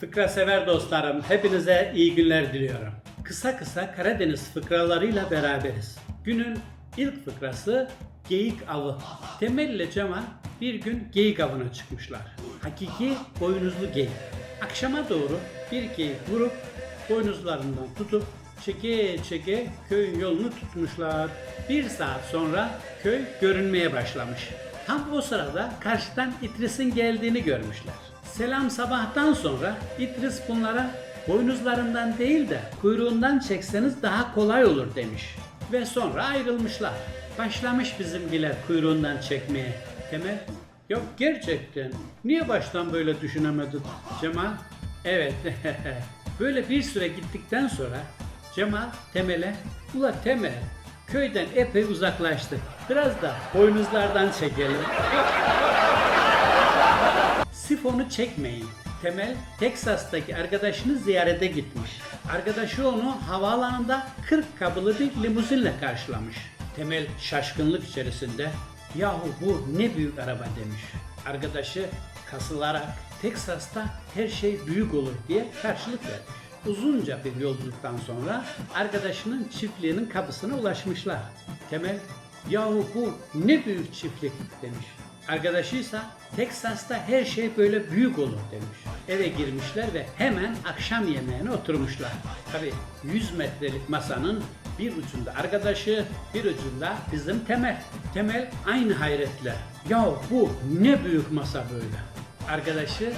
Fıkra sever dostlarım, hepinize iyi günler diliyorum. Kısa kısa Karadeniz fıkralarıyla beraberiz. Günün ilk fıkrası geyik avı. Temel ile Cemal bir gün geyik avına çıkmışlar. Hakiki boynuzlu geyik. Akşama doğru bir geyik vurup boynuzlarından tutup çeke çeke köyün yolunu tutmuşlar. Bir saat sonra köy görünmeye başlamış. Tam o sırada karşıdan İdris'in geldiğini görmüşler. Selam sabahtan sonra İdris bunlara boynuzlarından değil de kuyruğundan çekseniz daha kolay olur demiş. Ve sonra ayrılmışlar. Başlamış bizimkiler kuyruğundan çekmeye. Temel, yok gerçekten niye baştan böyle düşünemedin Cemal? Evet, böyle bir süre gittikten sonra Cemal Temel'e, ula Temel köyden epey uzaklaştık. Biraz da boynuzlardan çekelim. Sifonu çekmeyin. Temel Teksas'taki arkadaşını ziyarete gitmiş. Arkadaşı onu havaalanında 40 kapılı bir limuzinle karşılamış. Temel şaşkınlık içerisinde yahu bu ne büyük araba demiş. Arkadaşı kasılarak Teksas'ta her şey büyük olur diye karşılık vermiş. Uzunca bir yolculuktan sonra arkadaşının çiftliğinin kapısına ulaşmışlar. Temel yahu bu ne büyük çiftlik demiş. Arkadaşıysa Teksas'ta her şey böyle büyük olur demiş. Eve girmişler ve hemen akşam yemeğine oturmuşlar. Tabi 100 metrelik masanın bir ucunda arkadaşı, bir ucunda bizim Temel. Temel aynı hayretle. Ya bu ne büyük masa böyle. Arkadaşı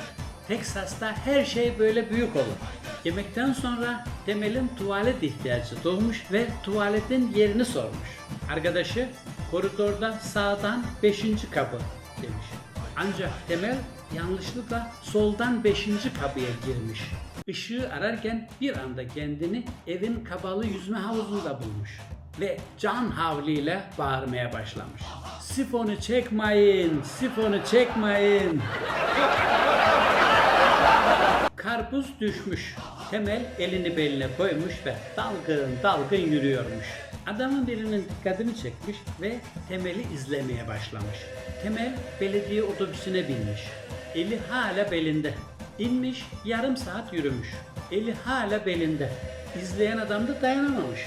Teksas'ta her şey böyle büyük olur. Yemekten sonra Temel'in tuvalet ihtiyacı doğmuş ve tuvaletin yerini sormuş. Arkadaşı koridorda sağdan 5. kapı demiş. Ancak Temel yanlışlıkla soldan 5. kapıya girmiş. Işığı ararken bir anda kendini evin kapalı yüzme havuzunda bulmuş ve can havliyle bağırmaya başlamış. Sifonu çekmeyin, sifonu çekmeyin. Karpuz düşmüş. Temel elini beline koymuş ve dalgın dalgın yürüyormuş. Adamın birinin dikkatini çekmiş ve Temel'i izlemeye başlamış. Temel belediye otobüsüne binmiş. Eli hala belinde. İnmiş yarım saat yürümüş. Eli hala belinde. İzleyen adam da dayanamamış.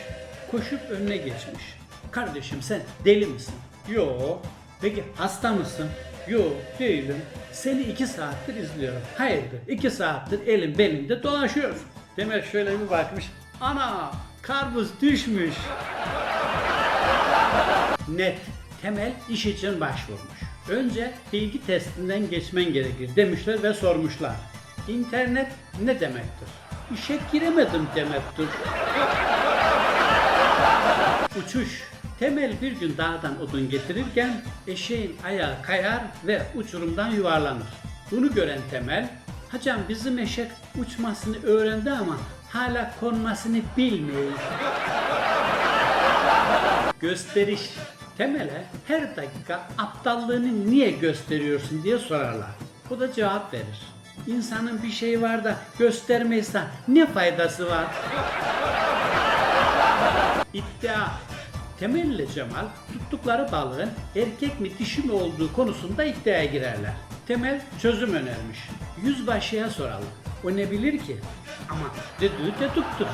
Koşup önüne geçmiş. Kardeşim sen deli misin? Yo. Peki hasta mısın? Yok değilim. Seni iki saattir izliyorum. Hayırdır? iki saattir elim belimde dolaşıyorsun. Temel şöyle bir bakmış. Ana karpuz düşmüş. Net. Temel iş için başvurmuş. Önce bilgi testinden geçmen gerekir demişler ve sormuşlar. İnternet ne demektir? İşe giremedim demektir. Uçuş. Temel bir gün dağdan odun getirirken eşeğin ayağı kayar ve uçurumdan yuvarlanır. Bunu gören Temel, hocam bizim eşek uçmasını öğrendi ama hala konmasını bilmiyor. Gösteriş. Temel'e her dakika aptallığını niye gösteriyorsun diye sorarlar. O da cevap verir. İnsanın bir şeyi var da göstermeyse ne faydası var? İddia. Temel ile Cemal tuttukları balığın erkek mi dişi mi olduğu konusunda iddiaya girerler. Temel çözüm önermiş. Yüzbaşıya soralım. O ne bilir ki? Ama dediği deduktur.